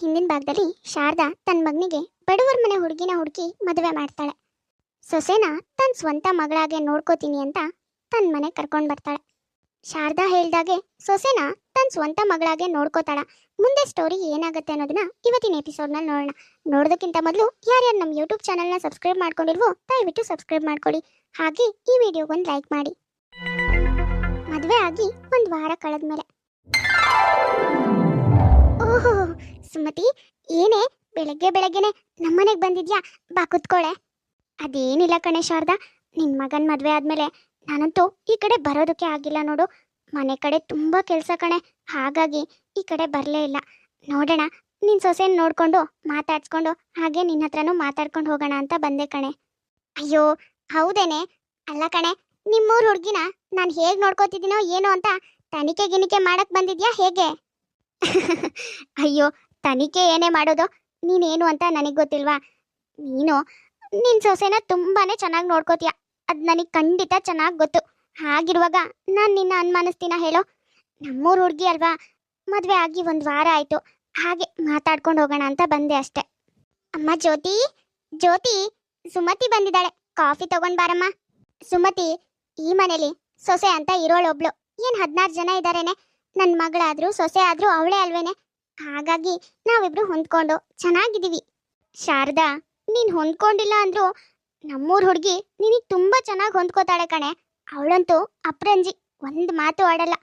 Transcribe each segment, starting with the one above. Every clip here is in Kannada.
ಹಿಂದಿನ ಭಾಗದಲ್ಲಿ ಶಾರದಾ ತನ್ನ ಮಗನಿಗೆ ಬಡವರ ಮನೆ ಹುಡುಗಿನ ಹುಡುಕಿ ಮದುವೆ ಮಾಡ್ತಾಳೆ. ಸೊಸೆನ ತನ್ನ ಸ್ವಂತ ಮಗಳಾಗೆ ನೋಡ್ಕೋತೀನಿ ಅಂತ ತನ್ನ ಮನೆ ಕರ್ಕೊಂಡು ಬರ್ತಾಳೆ. ಶಾರದಾ ಹೇಳ್ದಾಗೆ ಸೊಸೆನ ತನ್ನ ಸ್ವಂತ ಮಗಳಾಗೆ ನೋಡ್ಕೋತಾಳ. ಮುಂದೆ ಸ್ಟೋರಿ ಏನಾಗುತ್ತೆ ಅನ್ನೋದನ್ನ ಇವತ್ತಿನ ಎಪಿಸೋಡ್ನಲ್ಲಿ ನೋಡೋಣ. ನೋಡೋದಕ್ಕಿಂತ ಮೊದಲು ಯಾರ್ಯಾರು ನಮ್ಮ ಯೂಟ್ಯೂಬ್ ಚಾನಲ್ನ ಸಬ್ಸ್ಕ್ರೈಬ್ ಮಾಡ್ಕೊಂಡಿಲ್ವೋ ದಯವಿಟ್ಟು ಸಬ್ಸ್ಕ್ರೈಬ್ ಮಾಡ್ಕೊಳ್ಳಿ. ಹಾಗೆ ಈ ವಿಡಿಯೋಗೊಂದು ಲೈಕ್ ಮಾಡಿ. ಮದುವೆ ಆಗಿ ಒಂದು ವಾರ ಕಳೆದ್ಮೇಲೆ. ಓಹೋ ಸುಮತಿ, ಏನೇ, ಬೆಳಗ್ಗೆ ಬೆಳಗ್ಗೆನೆ ನಮ್ಮನೆಗೆ ಬಂದಿದ್ಯಾ? ಬಾ ಕುತ್ಕೊಳ್ಳೆ ಅದೇನಿಲ್ಲ ಕಣೆ ಶಾರದಾ ನಿನ್ನ ಮಗನ ಮದುವೆ ಆದಮೇಲೆ ನಾನಂತೂ ಈ ಕಡೆ ಬರೋದಕ್ಕೆ ಆಗಿಲ್ಲ ನೋಡು. ಮನೆ ಕಡೆ ತುಂಬ ಕೆಲಸ ಕಣೆ, ಹಾಗಾಗಿ ಈ ಕಡೆ ಬರಲೇ ಇಲ್ಲ. ನೋಡೋಣ ನಿನ್ನ ಸೊಸೆನ ನೋಡಿಕೊಂಡು ಮಾತಾಡ್ಸ್ಕೊಂಡು ಹಾಗೆ ನಿನ್ನ ಹತ್ರನೂ ಮಾತಾಡ್ಕೊಂಡು ಹೋಗೋಣ ಅಂತ ಬಂದೆ ಕಣೆ. ಅಯ್ಯೋ, ಹೌದೇನೆ? ಅಲ್ಲ ಕಣೆ, ನಿಮ್ಮೂರ್ ಹುಡುಗಿನ ನಾನು ಹೇಗೆ ನೋಡ್ಕೋತಿದ್ದೀನೋ ಏನೋ ಅಂತ ತನಿಖೆ ಗಿನಿಕೆ ಮಾಡಕ್ ಬಂದಿದ್ಯಾ ಹೇಗೆ? ಅಯ್ಯೋ, ತನಿಖೆ ಏನೇ ಮಾಡೋದು? ನೀನೇನು ಅಂತ ನನಗೆ ಗೊತ್ತಿಲ್ವಾ? ನೀನು ನಿನ್ನ ಸೊಸೆನ ತುಂಬಾನೇ ಚೆನ್ನಾಗಿ ನೋಡ್ಕೋತೀಯ. ಅದು ನನಗೆ ಖಂಡಿತ ಚೆನ್ನಾಗಿ ಗೊತ್ತು. ಹಾಗಿರುವಾಗ ನಾನು ನಿನ್ನ ಅನುಮಾನಿಸ್ತೀನ ಹೇಳೋ. ನಮ್ಮೂರು ಹುಡುಗಿ ಅಲ್ವಾ? ಮದುವೆ ಆಗಿ ಒಂದು ವಾರ ಆಯಿತು. ಹಾಗೆ ಮಾತಾಡ್ಕೊಂಡು ಹೋಗೋಣ ಅಂತ ಬಂದೆ ಅಷ್ಟೆ. ಅಮ್ಮ ಜ್ಯೋತಿ ಜ್ಯೋತಿ, ಸುಮತಿ ಬಂದಿದ್ದಾಳೆ. ಕಾಫಿ ತಗೊಂಡ್ ಬಾರಮ್ಮ. ಸುಮತಿ, ಈ ಮನೇಲಿ ಸೊಸೆ ಅಂತ ಇರೋಳೊಬ್ಳು ಏನ್ ಹದಿನಾರು ಜನ ಇದಾರೇನೆ? ನನ್ನ ಮಗಳಾದ್ರೂ, ಸೊಸೆ ಆದ್ರೂ ಅವಳೇ ಅಲ್ವೇನೆ? ಹಾಗಾಗಿ ನಾವಿಬ್ರು ಹೊಂದ್ಕೊಂಡು ಚೆನ್ನಾಗಿದ್ದೀವಿ. ಶಾರದಾ, ನೀನ್ ಹೊಂದ್ಕೊಂಡಿಲ್ಲ ಅಂದ್ರು ನಮ್ಮೂರ್ ಹುಡುಗಿ ನಿನಗ್ ತುಂಬಾ ಚೆನ್ನಾಗಿ ಹೊಂದ್ಕೋತಾಳೆ ಕಣೆ. ಅವಳಂತೂ ಅಪ್ರಂಜಿ, ಒಂದ್ ಮಾತು ಆಡಲ್ಲ.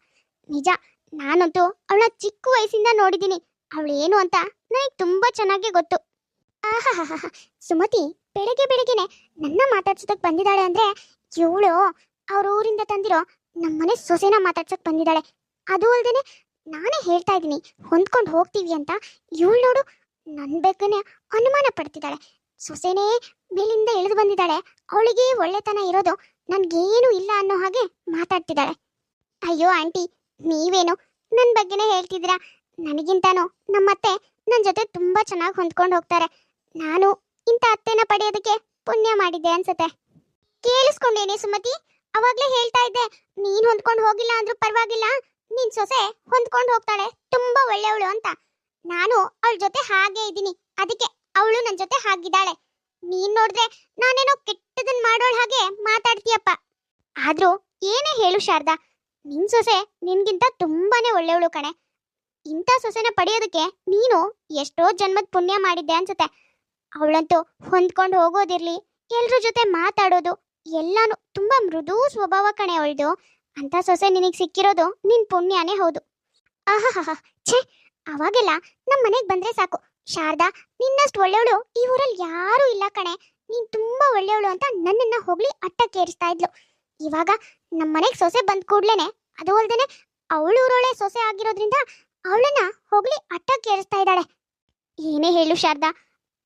ನಿಜ, ನಾನಂತೂ ಅವಳ ಚಿಕ್ಕ ವಯಸ್ಸಿಂದ ನೋಡಿದ್ದೀನಿ. ಅವಳೇನು ಅಂತ ನನಗೆ ತುಂಬಾ ಚೆನ್ನಾಗಿ ಗೊತ್ತು. ಆಹಾ ಸುಮತಿ, ಬೆಳಗ್ಗೆ ಬೆಳಗ್ಗೆನೆ ನನ್ನ ಮಾತಾಡ್ಸೋದಕ್ ಬಂದಿದ್ದಾಳೆ ಅಂದ್ರೆ ಇವಳು ಅವ್ರ ಊರಿಂದ ತಂದಿರೋ ನಮ್ಮನೆ ಸೊಸೆನ ಮಾತಾಡ್ಸಕ್ ಬಂದಿದ್ದಾಳೆ. ಅದು ಅಲ್ದೇನೆ ನಾನೇ ಹೇಳ್ತಾ ಇದ್ದೀನಿ, ಹೊಂದ್ಕೊಂಡು ಹೋಗ್ತೀವಿ ಅಂತ ಇವಳು ನೋಡು ನನ್ನ ಬೇಕನೆ ಅನುಮಾನ ಪಡ್ತಿದ್ದಾಳೆ. ಸೊಸೆನೇ ಮೇಲಿಂದ ಇಳಿದು ಬಂದಿದ್ದಾಳೆ. ಅವಳಿಗೆ ಒಳ್ಳೆತನ ಇರೋದು ನನ್ಗೇನು ಇಲ್ಲ ಅನ್ನೋ ಹಾಗೆ ಮಾತಾಡ್ತಿದ್ದಾಳೆ. ಅಯ್ಯೋ ಆಂಟಿ, ನೀವೇನು? ನನ್ನ ಬಗ್ಗೆನೇ ಹೇಳ್ತಿದ್ದೀರಾ? ನನಗಿಂತಾನು? ನಮ್ಮತ್ತೆ ನನ್ನ ಜೊತೆ ತುಂಬಾ ಚೆನ್ನಾಗಿ ಹೊಂದ್ಕೊಂಡು ಹೋಗ್ತಾರೆ. ನಾನು ಇಂಥ ಅತ್ತೆನ ಪಡೆಯೋದಕ್ಕೆ ಪುಣ್ಯ ಮಾಡಿದ್ದೆ ಅನ್ಸತ್ತೆ. ಕೇಳಿಸ್ಕೊಂಡೇನೆ ಸುಮತಿ? ಅವಾಗ್ಲೇ ಹೇಳ್ತಾ ಇದ್ದೆ, ನೀನು ಹೊಂದ್ಕೊಂಡು ಹೋಗಿಲ್ಲ ಅಂದ್ರೂ ಪರವಾಗಿಲ್ಲ. ನಿನ್ ಸೊಸೆ ಹೊಂದ್ಕೊಂಡು ಹೋಗ್ತಾಳೆ. ತುಂಬಾ ಒಳ್ಳೆಯವಳು ಅಂತ. ನಾನು ಅವಳ ಜೊತೆ ಹಾಗೆ ಇದ್ದೀನಿ. ಅದಕ್ಕೆ ಅವಳು ನನ್ನ ಜೊತೆ ಹಾಗಿದ್ದಾಳೆ. ನೀನ್ ನೋಡಿದ್ರೆ ನಾನೇನೋ ಕೆಟ್ಟದನ್ ಮಾಡೋಳ್ ಹಾಗೆ ಮಾತಾಡ್ತೀಯಪ್ಪ. ಆದ್ರೂ ಏನೇ ಹೇಳು ಶಾರದಾ. ನಿನ್ ಸೊಸೆ ನಿನ್ಗಿಂತ ತುಂಬಾನೇ ಒಳ್ಳೆಯವಳು ಕಣೆ. ಇಂಥ ಸೊಸೆನ ಪಡೆಯೋದಕ್ಕೆ ನೀನು ಎಷ್ಟೋ ಜನ್ಮದ ಪುಣ್ಯ ಮಾಡಿದ್ದೆ ಅನ್ಸುತ್ತೆ. ಅವಳಂತೂ ಹೊಂದ್ಕೊಂಡು ಹೋಗೋದಿರ್ಲಿ, ಎಲ್ರ ಜೊತೆ ಮಾತಾಡೋದು, ಎಲ್ಲಾನು ತುಂಬಾ ಮೃದು ಸ್ವಭಾವ ಕಣೆ ಅವಳ್ದು. ಅಂತ ಸೊಸೆ ನಿನಗೆ ಸಿಕ್ಕಿರೋದು ನಿನ್ ಪುಣ್ಯನೇ ಹೌದು. ಆಹಾಹಾ ಛೇ, ಅವಾಗೆಲ್ಲ ನಮ್ಮ ಮನೆಗೆ ಬಂದ್ರೆ ಸಾಕು. ಶಾರದಾ, ನಿನ್ನಷ್ಟು ಒಳ್ಳೆಯವಳು ಈ ಊರಲ್ಲಿ ಯಾರೂ ಇಲ್ಲ ಕಣೆ. ನೀನ್ ತುಂಬಾ ಒಳ್ಳೆಯವಳು ಅಂತ ನನ್ನನ್ನ ಹೋಗ್ಲಿ ಅಟ್ಟಕ್ಕೇರಿಸ್ತಾ ಇದ್ಲು. ಇವಾಗ ನಮ್ಮ ಮನೆಗೆ ಸೊಸೆ ಬಂದ್ ಕೂಡ್ಲೇನೆ, ಅದು ಅಲ್ದೇನೆ ಅವಳು ಸೊಸೆ ಆಗಿರೋದ್ರಿಂದ ಅವಳನ್ನ ಹೋಗ್ಲಿ ಅಟ್ಟಕ್ಕೇರಿಸ್ತಾ ಇದ್ದಾಳೆ. ಏನೇ ಹೇಳು ಶಾರದಾ,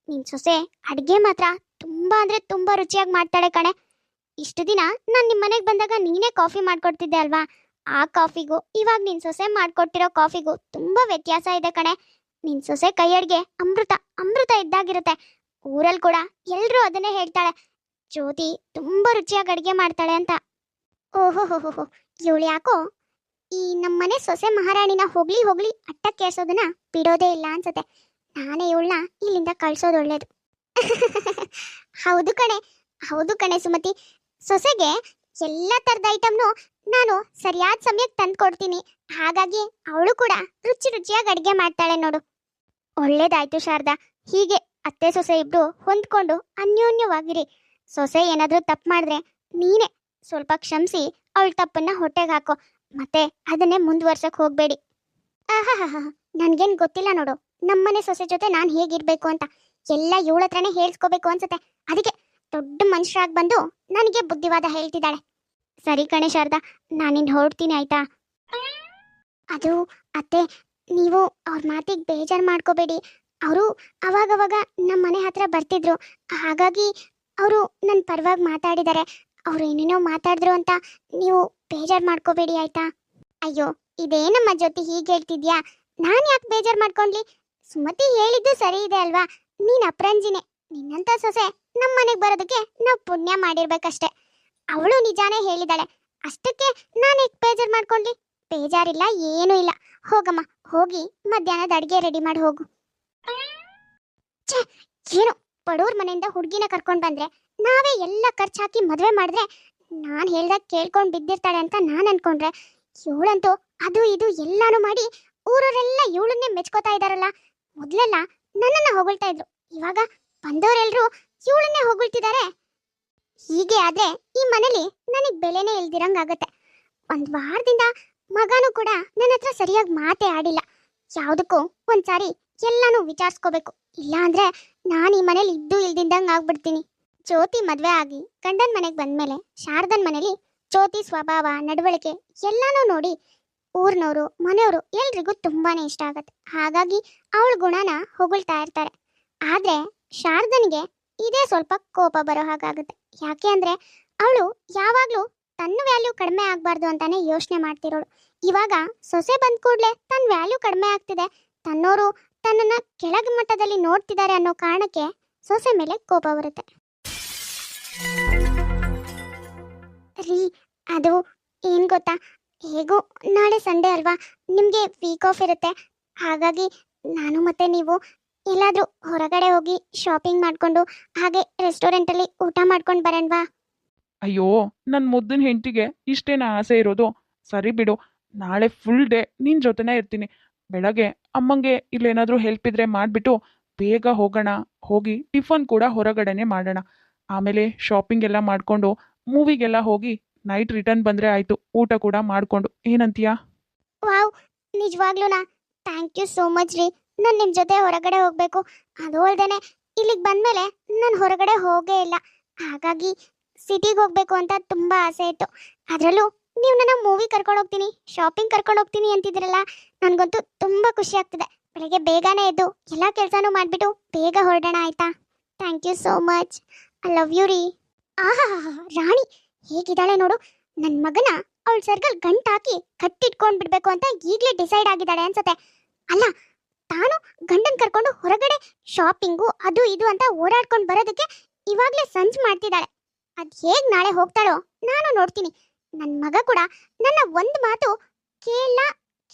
ನಿನ್ ಸೊಸೆ ಅಡ್ಗೆ ಮಾತ್ರ ತುಂಬಾ ಅಂದ್ರೆ ತುಂಬಾ ರುಚಿಯಾಗಿ ಮಾಡ್ತಾಳೆ ಕಣೆ. ಇಷ್ಟು ದಿನ ನಾನು ನಿಮ್ಮ ಮನೆಗೆ ಬಂದಾಗ ನೀನೇ ಕಾಫಿ ಮಾಡ್ಕೊಡ್ತಿದ್ದೆ ಅಲ್ವಾ? ಆ ಕಾಫಿಗೂ, ಇವಾಗ ನಿನ್ ಸೊಸೆ ಮಾಡ್ಕೊಟ್ಟಿರೋ ಕಾಫಿಗೂ ತುಂಬಾ ವ್ಯತ್ಯಾಸ ಇದೆ ಕಣೆ. ನಿನ್ ಸೊಸೆ ಕೈ ಅಡ್ಗೆ ಅಮೃತ ಅಮೃತ ಇದ್ದಾಗಿರುತ್ತೆ. ಊರಲ್ಲಿ ಕೂಡ ಎಲ್ಲರೂ ಅದನ್ನೇ ಹೇಳ್ತಾಳೆ. ಜ್ಯೋತಿ ತುಂಬಾ ರುಚಿಯಾಗಿ ಅಡುಗೆ ಮಾಡ್ತಾಳೆ ಅಂತ. ಓಹೋ ಹೋ ಹೋ ಇವಳು ಯಾಕೋ ಈ ನಮ್ಮನೆ ಸೊಸೆ ಮಹಾರಾಣಿನ ಹೋಗ್ಲಿ ಹೋಗ್ಲಿ ಅಟ್ಟಕ್ಕೆ ಕೇರ್ಸೋದನ್ನ ಬಿಡೋದೇ ಇಲ್ಲ ಅನ್ಸುತ್ತೆ. ನಾನೇ ಇವಳನ್ನ ಇಲ್ಲಿಂದ ಕಳ್ಸೋದು ಒಳ್ಳೇದು. ಹೌದು ಕಣೆ ಹೌದು ಕಣೆ ಸುಮತಿ. ಸೊಸೆಗೆ ಎಲ್ಲ ಥರದ ಐಟಮ್ನು ನಾನು ಸರಿಯಾದ ಸಮಯಕ್ಕೆ ತಂದು ಕೊಡ್ತೀನಿ. ಹಾಗಾಗಿ ಅವಳು ಕೂಡ ರುಚಿ ರುಚಿಯಾಗಿ ಅಡುಗೆ ಮಾಡ್ತಾಳೆ ನೋಡು. ಒಳ್ಳೇದಾಯ್ತು ಶಾರದಾ. ಹೀಗೆ ಅತ್ತೆ ಸೊಸೆ ಇಬ್ರು ಹೊಂದ್ಕೊಂಡು ಅನ್ಯೋನ್ಯವಾಗಿರಿ. ಸೊಸೆ ಏನಾದರೂ ತಪ್ಪು ಮಾಡಿದ್ರೆ ನೀನೇ ಸ್ವಲ್ಪ ಕ್ಷಮಿಸಿ ಅವಳ ತಪ್ಪನ್ನ ಹೊಟ್ಟೆಗೆ ಹಾಕೋ. ಮತ್ತೆ ಅದನ್ನೇ ಮುಂದುವರ್ಸಕ್ ಹೋಗ್ಬೇಡಿ. ಆಹಾಹಾ ನನ್ಗೇನ್ ಗೊತ್ತಿಲ್ಲ ನೋಡು. ನಮ್ಮನೆ ಸೊಸೆ ಜೊತೆ ನಾನು ಹೇಗಿರ್ಬೇಕು ಅಂತ. ಎಲ್ಲ ಇವಳ ಹತ್ರನೇ ಹೇಳ್ಸ್ಕೋಬೇಕು ಅನ್ಸುತ್ತೆ. ಅದಕ್ಕೆ ದೊಡ್ಡ ಮನುಷ್ಯರಾಗಿ ಬಂದು ನನಗೆ ಬುದ್ಧಿವಾದ ಹೇಳ್ತಿದ್ದಾಳೆ. ಸರಿ ಕಣೆ ಶಾರದಾ ನಾನಿನ್ ಹೊರಡ್ತೀನಿ ಆಯ್ತಾ? ಅದು ಅತ್ತೆ, ನೀವು ಅವ್ರ ಮಾತಿಗೆ ಬೇಜಾರು ಮಾಡ್ಕೋಬೇಡಿ. ಅವರು ಅವಾಗವಾಗ ನಮ್ಮ ಮನೆ ಹತ್ರ ಬರ್ತಿದ್ರು. ಹಾಗಾಗಿ ಅವರು ನನ್ನ ಪರವಾಗಿ ಮಾತಾಡಿದ್ದಾರೆ ಅವ್ರು ಏನೇನೋ ಮಾತಾಡಿದ್ರು ಅಂತ ನೀವು ಬೇಜಾರು ಮಾಡ್ಕೋಬೇಡಿ ಆಯ್ತಾ? ಅಯ್ಯೋ ಇದೇನಮ್ಮ ಜೊತೆ ಹೀಗೆ ಹೇಳ್ತಿದ್ಯಾ? ನಾನು ಯಾಕೆ ಬೇಜಾರು ಮಾಡ್ಕೊಂಡ್ಲಿ? ಸುಮತಿ ಹೇಳಿದ್ದು ಸರಿ ಇದೆ ಅಲ್ವಾ? ನೀನ್ ಅಪ್ರಂಜಿನೇ, ನಿನ್ನಂತ ಸೊಸೆ. ನಮ್ಮ ಮನೆಗೆ ಬರೋದಕ್ಕೆ ನಾವು ಪುಣ್ಯ ಮಾಡಿರ್ಬೇಕಷ್ಟೇ. ಅವಳು ನಿಜಾನೇ ಹೇಳಿದಾಳೆ, ಅಷ್ಟಕ್ಕೆ ನಾನು ಯಾಕೆ ಬೇಜಾರು ಮಾಡ್ಕೊಂಡ್ಲಿ? ಬೇಜಾರಿಲ್ಲ, ಏನೂ ಇಲ್ಲ. ಹೋಗಮ್ಮ, ಹೋಗಿ ಮಧ್ಯಾಹ್ನದ ಅಡುಗೆ ರೆಡಿ ಮಾಡಿ ಹೋಗು. ಛೇ, ಏನು ಬಡವ್ರ ಮನೆಯಿಂದ ಹುಡುಗಿನ ಕರ್ಕೊಂಡು ಬಂದ್ರೆ ನಾವೇ ಎಲ್ಲ ಖರ್ಚು ಹಾಕಿ ಮದುವೆ ಮಾಡಿದ್ರೆ ನಾನು ಹೇಳ್ದಾಗ ಕೇಳ್ಕೊಂಡು ಬಿದ್ದಿರ್ತಾಳೆ ಅಂತ ನಾನು ಅನ್ಕೊಂಡ್ರೆ ಇವಳಂತೂ ಅದು ಇದು ಎಲ್ಲಾನು ಮಾಡಿ ಊರವರೆಲ್ಲ ಇವಳನ್ನೇ ಮೆಚ್ಕೋತಾ ಇದಾರಲ್ಲ. ಮೊದ್ಲೆಲ್ಲ ನನ್ನನ್ನ ಹೊಗಳ್ತಾ ಇದ್ರು. ಇವಾಗ ಬಂದವರೆಲ್ಲರೂ ಇವಳನ್ನೇ ಹೊಗಳ್ತಿದ್ದಾರೆ ಹೀಗೆ ಆದ್ರೆ ಈ ಮನೇಲಿ ನನಗ್ ಬೆಲೆನೇ ಇಲ್ದಿರಂಗಾಗತ್ತೆ. ಒಂದ್ ವಾರದಿಂದ ಮಗನೂ ಕೂಡ ನನ್ನ ಹತ್ರ ಸರಿಯಾಗಿ ಮಾತೇ ಆಡಿಲ್ಲ. ಯಾವುದಕ್ಕೂ ಒಂದ್ಸಾರಿ ಎಲ್ಲಾನು ವಿಚಾರಿಸ್ಕೋಬೇಕು. ಇಲ್ಲ ಅಂದ್ರೆ ನಾನು ಈ ಮನೇಲಿ ಇದ್ದು ಇಲ್ದಿದ್ದಂಗೆ ಆಗ್ಬಿಡ್ತೀನಿ. ಜ್ಯೋತಿ ಮದ್ವೆ ಆಗಿ ಗಂಡನ ಮನೆಗೆ ಬಂದ್ಮೇಲೆ ಶಾರದನ್ ಮನೇಲಿ ಜ್ಯೋತಿ ಸ್ವಭಾವ, ನಡವಳಿಕೆ ಎಲ್ಲಾನು ನೋಡಿ ಊರ್ನವರು ಮನೆಯವರು ಎಲ್ರಿಗೂ ತುಂಬಾನೇ ಇಷ್ಟ ಆಗತ್ತೆ. ಹಾಗಾಗಿ ಅವಳ ಗುಣನ ಹೊಗಳ್ತಾ ಇರ್ತಾರೆ. ಆದ್ರೆ ಶಾರದನಿಗೆ ಇದೇ ಸ್ವಲ್ಪ ಕೋಪ ಬರೋ ಹಾಗಾಗುತ್ತೆ. ಯಾಕೆ ಅಂದ್ರೆ ಅವಳು ಯಾವಾಗ್ಲೂ ತನ್ನ ವ್ಯಾಲ್ಯೂ ಕಡಿಮೆ ಆಗ್ಬಾರ್ದು ಅಂತಾನೆ ಯೋಚನೆ ಮಾಡ್ತಿರೋಳು. ಇವಾಗ ಸೊಸೆ ಬಂದ ಕೂಡಲೇ ತನ್ನ ವ್ಯಾಲ್ಯೂ ಕಡಿಮೆ ಆಗ್ತಿದೆ. ತನ್ನೋರು ತನ್ನನ್ನ ಕೆಳಗೆ ಮಟ್ಟದಲ್ಲಿ ನೋಡ್ತಿದ್ದಾರೆ ಅನ್ನೋ ಕಾರಣಕ್ಕೆ ಸೊಸೆ ಮೇಲೆ ಕೋಪ ಬರುತ್ತೆ. ರೀ, ಅದು ಏನ್ ಗೊತ್ತಾ? ಹೇಗೂ ನಾಳೆ ಸಂಡೇ ಅಲ್ವಾ? ನಿಮಗೆ ವೀಕ್ ಆಫ್ ಇರುತ್ತೆ. ಹಾಗಾಗಿ ನಾನು ಮತ್ತೆ ನೀವು ಎಲ್ಲಾದ್ರೂ ಹೊರಗಡೆ ಹೋಗಿ ಶಾಪಿಂಗ್ ಮಾಡ್ಕೊಂಡು ಹಾಗೆ ರೆಸ್ಟೋರೆಂಟಲ್ಲಿ ಊಟ ಮಾಡ್ಕೊಂಡು ಬರೋಣವಾ? ಅಯ್ಯೋ ನನ್ನ ಮುದ್ದಿನ ಹೆಂಡತಿಗೆ ಇಷ್ಟೇನ ಆಸೆ ಇರೋದು? ಸರಿ ಬಿಡು ನಾಳೆ ಫುಲ್ ಡೇ ನಿನ್ನ ಜೊತೆನೇ ಇರ್ತೀನಿ. ಬೆಳಗ್ಗೆ ಅಮ್ಮಂಗೆ ಇಲ್ಲೇನಾದರೂ ಹೆಲ್ಪ್ ಇದ್ರೆ ಮಾಡಿಬಿಟ್ಟು ಬೇಗ ಹೋಗೋಣ. ಹೋಗಿ ಟಿಫನ್ ಕೂಡ ಹೊರಗಡೆನೆ ಮಾಡೋಣ. ಆಮೇಲೆ ಶಾಪಿಂಗ್ ಎಲ್ಲ ಮಾಡಿಕೊಂಡು ಮೂವಿಗೆಲ್ಲ ಹೋಗಿ ನೈಟ್ ರಿಟರ್ನ್ ಬಂದರೆ ಆಯಿತು. ಊಟ ಕೂಡ ಮಾಡಿಕೊಂಡು. ಏನಂತೀಯಾ? ವಾವ್ ನಿಜವಾಗ್ಲೂನಾ? ಥ್ಯಾಂಕ್ ಯು ಸೋ ಮಚ್ ರೀ. ನಾನು ನಿಮ್ಮ ಜೊತೆ ಹೊರಗಡೆ ಹೋಗಬೇಕು. ಅದು ಅಲ್ದೇನೆ ಇಲ್ಲಿಗೆ ಬಂದಮೇಲೆ ನಾನು ಹೊರಗಡೆ ಹೋಗೇ ಇಲ್ಲ. ಹಾಗಾಗಿ ಸಿಟಿಗೆ ಹೋಗಬೇಕು ಅಂತ ತುಂಬ ಆಸೆ ಇತ್ತು. ಅದರಲ್ಲೂ ನೀವು ನನ್ನ ಮೂವಿ ಕರ್ಕೊಂಡು ಹೋಗ್ತೀನಿ, ಶಾಪಿಂಗ್ ಕರ್ಕೊಂಡು ಹೋಗ್ತೀನಿ ಅಂತಿದ್ರಲ್ಲ ನನಗಂತೂ ತುಂಬ ಖುಷಿ ಆಗ್ತಿದೆ. ಬೆಳಗ್ಗೆ ಬೇಗನೆ ಎದ್ದು ಎಲ್ಲ ಕೆಲಸನೂ ಮಾಡಿಬಿಟ್ಟು ಬೇಗ ಹೊರಡೋಣ ಆಯ್ತಾ? Thank you so much I love you ರೀ. ಆಹಾ, ರಾಣಿ, ಹೇಗಿದ್ದಾಳೆ ನೋಡು. ನನ್ನ ಮಗನ ಅವಳ ಸರ್ಕಲ್ ಗಂಟ್ ಹಾಕಿ ಕಟ್ಟಿಟ್ಕೊಂಡ್ ಬಿಡ್ಬೇಕು ಅಂತ ಈಗಲೇ ಡಿಸೈಡ್ ಆಗಿದ್ದಾಳೆ ಅನ್ಸುತ್ತೆ. ಅಲ್ಲ ತಾನು ಗಂಡನ್ ಕರ್ಕೊಂಡು ಹೊರಗಡೆ ಶಾಪಿಂಗು ಅದು ಇದು ಅಂತ ಓಡಾಡ್ಕೊಂಡು ಬರೋದಕ್ಕೆ ಇವಾಗ್ಲೇ ಸಂಜ್ ಮಾಡ್ತಿದ್ದಾಳೆ. ಅದ್ ಹೇಗ್ ನಾಳೆ ಹೋಗ್ತಾಳೋ ನಾನು ನೋಡ್ತೀನಿ. ನನ್ ಮಗ ಕೂಡ ನನ್ನ ಒಂದ್ ಮಾತು ಕೇಳ,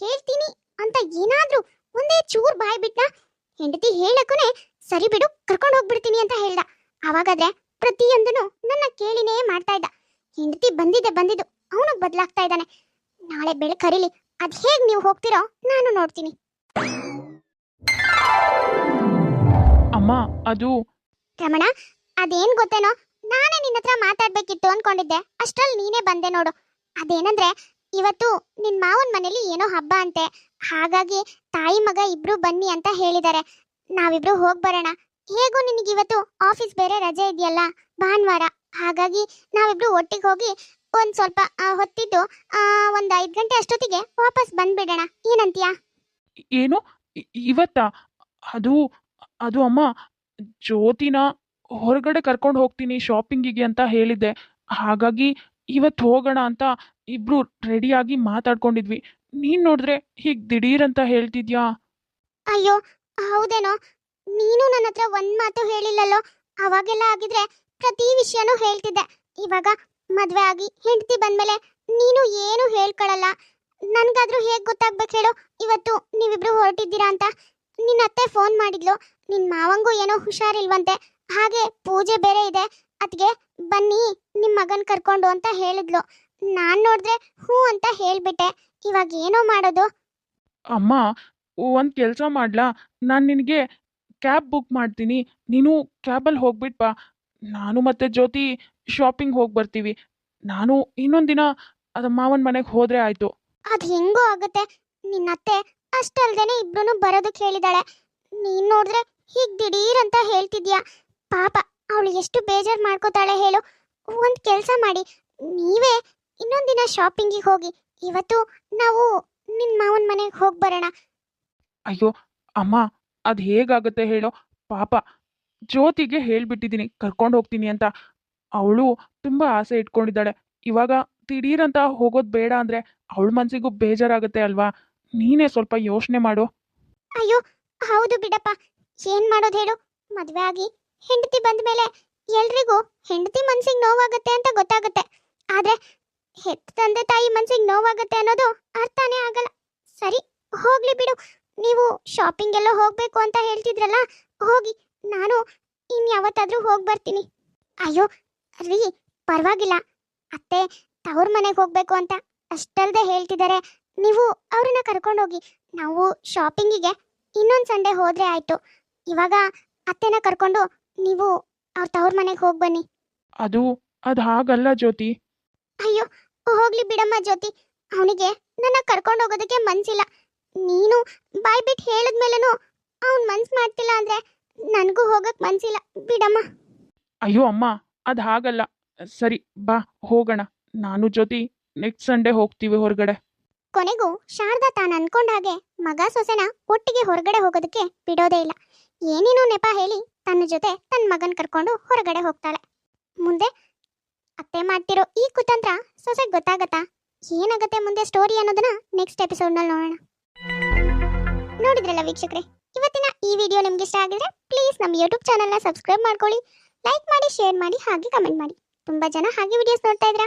ಕೇಳ್ತೀನಿ ಅಂತ ಏನಾದ್ರೂ ಒಂದೇ ಚೂರ್ ಬಾಯ್ ಬಿಟ್ನ ಹೆಂಡತಿ ಹೇಳಕ್ಕೂನೆ ಸರಿ ಬಿಡು, ಕರ್ಕೊಂಡು ಹೋಗ್ಬಿಡ್ತೀನಿ ಅಂತ ಹೇಳ್ದ. ಅವಾಗಾದ್ರೆ ಪ್ರತಿಯೊಂದನು ನನ್ನ ಕೇಳಿನೇ ಮಾಡ್ತಾ ಇದ್ದ. ಹೆಂಡತಿ ಬಂದಿದೆ, ಬಂದಿದ್ದು ಅವನಿಗೆ ಬದಲಾಗ್ತಾ ಇದ್ದಾನೆ. ನಾಳೆ ಬೆಳೆ ಕರೀಲಿ, ಅದ್ ಹೇಗ್ ನೀವು ಹೋಗ್ತಿರೋ ನಾನು ನೋಡ್ತೀನಿ. ಅಮ್ಮ ಅದು ರಮಣ ಅದೇನ್ ಗೊತ್ತೇನೋ? ನಾನೇ ನಿನ್ನ ಹತ್ರ ಮಾತಾಡ್ಬೇಕಿತ್ತು ಅನ್ಕೊಂಡಿದ್ದೆ. ಅಷ್ಟ್ರಲ್ಲಿ ನೀನೇ ಬಂದೆ ನೋಡು. ಅದೇನಂದ್ರೆ ಇವತ್ತು ನಿನ್ ಮಾವನ್ ಮನೇಲಿ ಏನೋ ಹಬ್ಬ ಅಂತೆ. ಹಾಗಾಗಿ ತಾಯಿ ಮಗ ಇಬ್ರು ಬನ್ನಿ ಅಂತ ಹೇಳಿದ್ದಾರೆ. ನಾವಿಬ್ರು ಹೋಗ್ ಬರೋಣ. ಹೇಗೂ ನಿನಗೆ ಇವತ್ತು ಆಫೀಸ್ ಬೇರೆ ರಜೆ ಇದೆಯಲ್ಲ? ಭಾನುವಾರ. ಹಾಗಾಗಿ ನಾವಿಬ್ರು ಒಟ್ಟಿಗೆ ಹೋಗಿ ಒಂದ್ ಸ್ವಲ್ಪ ಹೊತ್ತಿದ್ದು ಒಂದ್ ಐದ್ ಗಂಟೆ ಅಷ್ಟೊತ್ತಿಗೆ ವಾಪಸ್ ಬಂದ್ಬಿಡೋಣ. ಏನಂತೀಯ? ಏನು? ಇವತ್ತಾ? ಅದು ಅದು ಅಮ್ಮ, ಜ್ಯೋತಿನ ಹೊರಗಡೆ ಕರ್ಕೊಂಡು ಹೋಗ್ತೀನಿ ಶಾಪಿಂಗಿಗೆ ಅಂತ ಹೇಳಿದ್ದೆ. ಹಾಗಾಗಿ ಇವತ್ತು ಹೋಗೋಣ ಅಂತ ಇಬ್ರು ರೆಡಿಯಾಗಿ ಮಾತಾಡ್ಕೊಂಡಿದ್ವಿ. ನೀನ್ ನೋಡಿದ್ರೆ ಹೀಗ್ ದಿಢೀರ್ ಅಂತ ಹೇಳ್ತಿದ್ಯಾ? ಅಯ್ಯೋ, ಹೌದೇನೋ? ನೀನು ನನ್ನ ಹತ್ರ ಒಂದ್ ಮಾತು ಹೇಳಿಲ್ಲಲ್ಲೋ? ಅವಾಗೆಲ್ಲ ಆಗಿದ್ರೆ ಪ್ರತಿ ವಿಷಯನೂ ಹೇಳ್ತಿದ್ದೆ. ಇವಾಗ ಮದ್ವೆ ಆಗಿ ಹೆಂಡತಿ ಬಂದ್ಮೇಲೆ ನೀನು ಏನು ಹೇಳ್ಕೊಳಲ್ಲ. ನನ್ಗಾದ್ರೂ ಹೇಗ್ ಗೊತ್ತಾಗ್ಬೇಕು ಹೇಳು? ಇವತ್ತು ನೀವಿಬ್ರು ಹೊರಟಿದ್ದೀರಾ ಅಂತ ನಿನ್ನ ಅತ್ತೆ ಫೋನ್ ಮಾಡಿದ್ಲು. ನಿನ್ ಮಾವಂಗೂ ಏನೋ ಹುಷಾರಿಲ್ವಂತೆ. ಹಾಗೆ ಪೂಜೆ ಬೇರೆ ಇದೆ. ಅದ್ಗೆ ಬನ್ನಿ ನಿಮ್ ಮಗನ್ ಕರ್ಕೊಂಡು ಅಂತ ಹೇಳಿದ್ಲು. ನಾನ್ ನೋಡಿದ್ರೆ ಹ್ಞೂ ಅಂತ ಹೇಳ್ಬಿಟ್ಟೆ. ಇವಾಗ ಏನೋ ಮಾಡೋದು? ಅಮ್ಮ ಒಂದು ಕೆಲಸ ಮಾಡ್ಲಾ? ನಾನು ನಿನಗೆ ಕ್ಯಾಬ್ ಬುಕ್ ಮಾಡ್ತೀನಿ. ನೀನು ಕ್ಯಾಬಲ್ಲಿ ಹೋಗ್ಬಿಟ್ ಬಾ. ನಾನು ಮತ್ತೆ ಜ್ಯೋತಿ ಶಾಪಿಂಗ್ ಹೋಗಿ ಬರ್ತೀವಿ. ನಾನು ಇನ್ನೊಂದು ದಿನ ಅದು ಮಾವನ ಮನೆಗೆ ಹೋದರೆ ಆಯಿತು. ಅದ್ ಹೆಂಗೋ ಆಗುತ್ತೆ. ನಿನ್ನ ಅತ್ತೆ ಅಷ್ಟಲ್ದೇನೆ ಇಬ್ರು ಬರೋದಕ್ಕೆ ಹೇಳಿದಾಳೆ. ನೀನ್ ನೋಡಿದ್ರೆ ಹೀಗ್ ದಿಢೀರ್ ಅಂತ ಹೇಳ್ತಿದ್ಯಾ? ಪಾಪ, ಅವಳು ಎಷ್ಟು ಬೇಜಾರ್ ಮಾಡ್ಕೋತಾಳೆ ಹೇಳು. ಒಂದ್ ಕೆಲ್ಸ ಮಾಡಿ. ನೀವೇ ಇನ್ನೊಂದಿನ ಶಾಪಿಂಗಿಗೆ ಹೋಗಿ. ಇವತ್ತು ನಾವು ನಿನ್ ಮಾವನ್ ಮನೆಗೆ ಹೋಗಿ ಬರೋಣ. ಅಯ್ಯೋ, ಅಮ್ಮ, ಅದು ಹೇಗಾಗುತ್ತೆ ಹೇಳೋ? ಪಾಪ, ಜ್ಯೋತಿಗೆ ಹೇಳ್ಬಿಟ್ಟಿದ್ದೀನಿ, ಕರ್ಕೊಂಡು ಹೋಗ್ತೀನಿ ಅಂತ. ಅವಳು ತುಂಬ ಆಸೆ ಇಟ್ಕೊಂಡಿದ್ದಾಳೆ. ಇವಾಗ ದಿಢೀರಂತ ಹೋಗೋದು ಬೇಡ ಅಂದರೆ ಅವಳ ಮನ್ಸಿಗೂ ಬೇಜಾರಾಗುತ್ತೆ ಅಲ್ವಾ? ನೀನೇ ಸ್ವಲ್ಪ ಯೋಚನೆ ಮಾಡು. ಅಯ್ಯೋ, ಹೌದು ಬಿಡಪ್ಪ. ಏನ್ ಮಾಡೋದು ಹೇಳು? ಮದ್ವೆ ಆಗಿ ಹೆಂಡತಿ ಬಂದ ಮೇಲೆ ಎಲ್ರಿಗೂ ಹೆಂಡತಿ ಮನ್ಸಿಗೆ ನೋವಾಗತ್ತೆ ಅಂತ ಗೊತ್ತಾಗುತ್ತೆ. ಆದ್ರೆ ಹೆತ್ತ ತಂದೆ ತಾಯಿ ಮನ್ಸಿಗೆ ನೋವಾಗತ್ತೆ ಅನ್ನೋದು ಅರ್ಥನೇ ಆಗಲ್ಲ. ಸರಿ, ಹೋಗ್ಲಿ ಬಿಡು. ನೀವು ಶಾಪಿಂಗ್ ಎಲ್ಲ ಹೋಗ್ಬೇಕು ಅಂತ ಹೇಳ್ತಿದ್ರಲ್ಲ, ಹೋಗಿ. ನಾನು ಇನ್ಯಾವತ್ತಾದ್ರೂ ಹೋಗಿ ಬರ್ತೀನಿ. ಅಯ್ಯೋ, ರೀ, ಪರವಾಗಿಲ್ಲ. ಅತ್ತೆ, ತವ್ರ ಮನೆಗೆ ಹೋಗ್ಬೇಕು ಅಂತ ಅಷ್ಟಲ್ದೆ ಹೇಳ್ತಿದ್ದಾರೆ ನೀವು ಅವ್ರನ್ನ ಕರ್ಕೊಂಡೋಗಿ ನಾವು ಶಾಪಿಂಗಿಗೆ ಇನ್ನೊಂದು ಸಂಡೆ ಹೋದರೆ ಆಯ್ತು. ಇವಾಗ ಅತ್ತೆನ ಕರ್ಕೊಂಡು ನೀವು ಅವ್ರ ತವ್ರ ಮನೆಗೆ ಹೋಗಿ ಬನ್ನಿ. ಅದು ಅದು ಹಾಗಲ್ಲ ಜ್ಯೋತಿ. ಅಯ್ಯೋ ಹೋಗ್ಲಿ ಬಿಡಮ್ಮ ಜ್ಯೋತಿ. ಅವನಿಗೆ ನನ್ನ ಕರ್ಕೊಂಡು ಹೋಗೋದಕ್ಕೆ ಮನ್ಸಿಲ್ಲ. ನೀನು ಬಾಯ್ ಬಿಟ್ಟು ಹೇಳಿದ್ಮೇಲೂ ಅವ್ನ್ ಮನ್ಸ್ ಮಾಡ್ತಿಲ್ಲ ಅಂದ್ರೆ ನನಗೂ ಹೋಗಕ್ ಮನ್ಸಿಲ್ಲ. ಬಿಡಮ್ಮ. ಅಯ್ಯೋ ಅಮ್ಮ ಅದು ಹಾಗಲ್ಲ. ಸರಿ ಬಾ ಹೋಗೋಣ. ನಾನು ಜ್ಯೋತಿ ನೆಕ್ಸ್ಟ್ ಸಂಡೇ ಹೋಗ್ತೀವಿ ಹೊರಗಡೆ. ಕೊನೆಗೂ ಶಾರದಾ ತಾನು ಅನ್ಕೊಂಡ ಹಾಗೆ ಮಗ ಸೊಸೆನ ಒಟ್ಟಿಗೆ ಹೊರಗಡೆ ಹೋಗೋದಕ್ಕೆ ಬಿಡೋದೇ ಇಲ್ಲ. ಏನೇನೋ ನೆಪ ಹೇಳಿ ತನ್ನ ಜೊತೆ ತನ್ನ ಮಗನ ಕರ್ಕೊಂಡು ಹೊರಗಡೆ ಹೋಗ್ತಾಳೆ. ಮುಂದೆ ಅತ್ತೆ ಮಾಡ್ತಿರೋ ಈ ಕುತಂತ್ರ ಸೊಸೆಗೆ ಗೊತ್ತಾಗತ್ತಾ? ಏನಾಗತ್ತೆ ಮುಂದೆ ಸ್ಟೋರಿ ಅನ್ನೋದನ್ನ ನೆಕ್ಸ್ಟ್ ಎಪಿಸೋಡ್ನಲ್ಲಿ ನೋಡೋಣ. ನೋಡಿದ್ರಲ್ಲ ವೀಕ್ಷಕರೇ, ಇವತ್ತಿನ ಈ ವಿಡಿಯೋ ನಿಮ್ಗೆ ಇಷ್ಟ ಆಗಿದ್ರೆ ಪ್ಲೀಸ್ ನಮ್ಮ ಯೂಟ್ಯೂಬ್ ಚಾನಲ್ನ ಸಬ್ಸ್ಕ್ರೈಬ್ ಮಾಡ್ಕೊಳ್ಳಿ ಲೈಕ್ ಮಾಡಿ ಶೇರ್ ಮಾಡಿ, ಹಾಗೆ ಕಮೆಂಟ್ ಮಾಡಿ. ತುಂಬಾ ಜನ ಹಾಗೆ ವಿಡಿಯೋಸ್ ನೋಡ್ತಾ ಇದ್ರಾ?